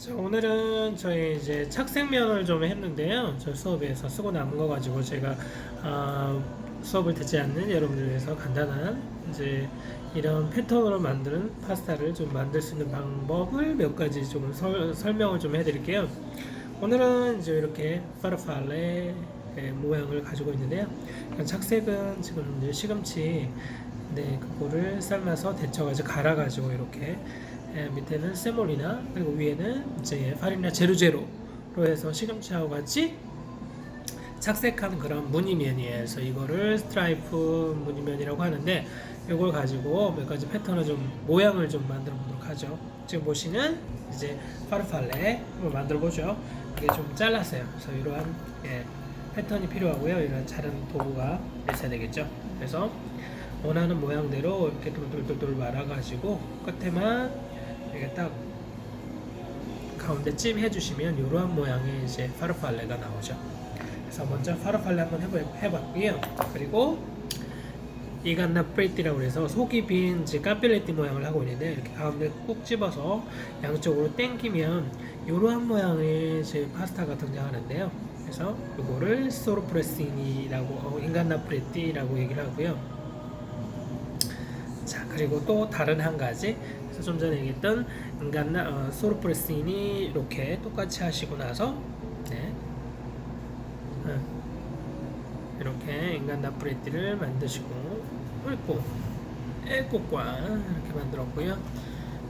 자, 오늘은 저희 이제 착색면을 좀 했는데요. 저 수업에서 쓰고 남은 거 가지고 제가 아, 수업을 듣지 않는 여러분들 위해서 간단한 이제 이런 패턴으로 만드는 파스타를 좀 만들 수 있는 방법을 몇 가지 좀 설, 설명을 좀 해드릴게요. 오늘은 이제 이렇게 파르팔레 모양을 가지고 있는데요. 착색은 지금 이제 시금치 네 그거를 삶아서 데쳐가지고 갈아가지고 이렇게 예, 밑에는 세몰리나 그리고 위에는 이제 파리나 제루제로로 해서 시금치하고 같이 착색한 그런 무늬면이에요. 그래서 이거를 스트라이프 무늬면이라고 하는데 이걸 가지고 몇 가지 패턴을 좀 모양을 좀 만들어 보도록 하죠. 지금 보시는 이제 파르팔레 한번 만들어 보죠. 이게 좀 잘랐어요. 그래서 이러한 예, 패턴이 필요하고요. 이런 자른 도구가 있어야 되겠죠. 그래서 원하는 모양대로 이렇게 돌돌돌돌 말아가지고 끝에만 이렇게 딱 가운데 찜 해주시면 이러한 모양의 이제 파르팔레가 나오죠. 그래서 먼저 파르팔레 한번 해봤고요. 그리고 이간나 프레티라고 해서 속이 빈 까필레티 모양을 하고 있는데 이렇게 가운데 꾹 집어서 양쪽으로 당기면 이러한 모양의 이제 파스타가 등장하는데요. 그래서 이거를 소르프레시니라고 어, 인간나 프레티라고 얘기를 하고요. 자 그리고 또 다른 한 가지. 그래서 좀 전에 얘기했던 인간나 어, 소르프레시니 이렇게 똑같이 하시고 나서 네. 어, 이렇게 인간 나프레티를 만드시고 그리고 에코과 이렇게 만들었고요.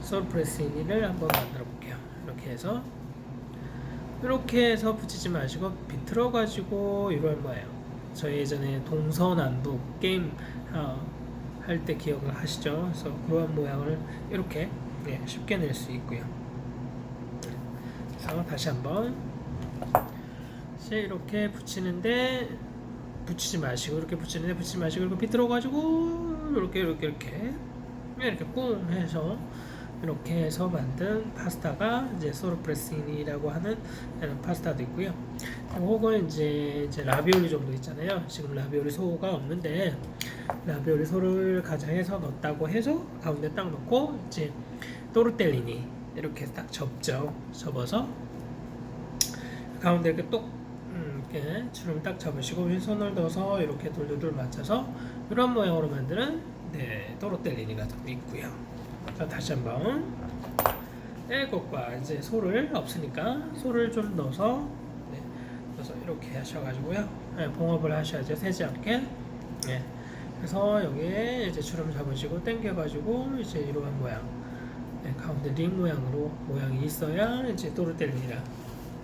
소르프레시니를 한번 만들어 볼게요. 이렇게 해서. 이렇게 해서 붙이지 마시고 비틀어 가지고 이런 거예요. 저희 예전에 동서남북 게임 어, 할 때 기억을 하시죠. 그래서 그러한 모양을 이렇게 예, 쉽게 낼 수 있고요. 그래서 다시 한번. 이렇게 붙이는데 붙이지 마시고 이렇게 붙이는데 붙이지 마시고 이렇게 비틀어 가지고 이렇게 이렇게 이렇게 이렇게 꿍 해서 이렇게 해서 만든 파스타가 이제 소르프레시니라고 하는 파스타도 있고요. 혹은 이제 이제 라비올리 정도 있잖아요. 지금 라비올리 소가 없는데 라비올리 소를 가장해서 넣었다고 해서 가운데 딱 넣고 이제 또르텔리니 이렇게 딱 접죠. 접어서 가운데 이렇게 똑 음, 이렇게 주름 딱 잡으시고 왼손을 넣어서 이렇게 돌돌돌 맞춰서 이런 모양으로 만드는 네 또르텔리니가 더 있고요. 자 다시 한번 일곱과 이제 소를 없으니까 소를 좀 넣어서 네, 넣어서 이렇게 하셔가지고요. 네, 봉합을 하셔야죠. 새지 않게. 네. 그래서 여기에 이제 주름 잡으시고 당겨가지고 이제 이러한 모양. 네, 가운데 링 모양으로 모양이 있어야 이제 또르텔리니라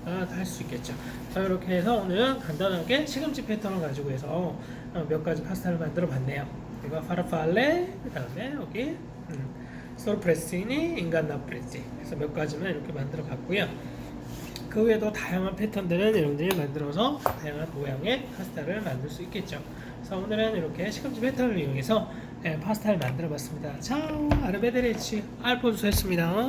할수 있겠죠. 자 이렇게 해서 오늘은 간단하게 시금치 패턴을 가지고 해서 어, 몇 가지 파스타를 만들어 봤네요. 이거 파르팔레 그다음에 여기 음, 소르프레시니 인간나프레시 그래서 몇 가지만 이렇게 만들어 봤고요. 그 외에도 다양한 패턴들은 여러분들이 만들어서 다양한 모양의 파스타를 만들 수 있겠죠. 그래서 오늘은 이렇게 시금치 패턴을 이용해서 예, 파스타를 만들어 봤습니다. 자, 아르베데리치 알폰소였습니다.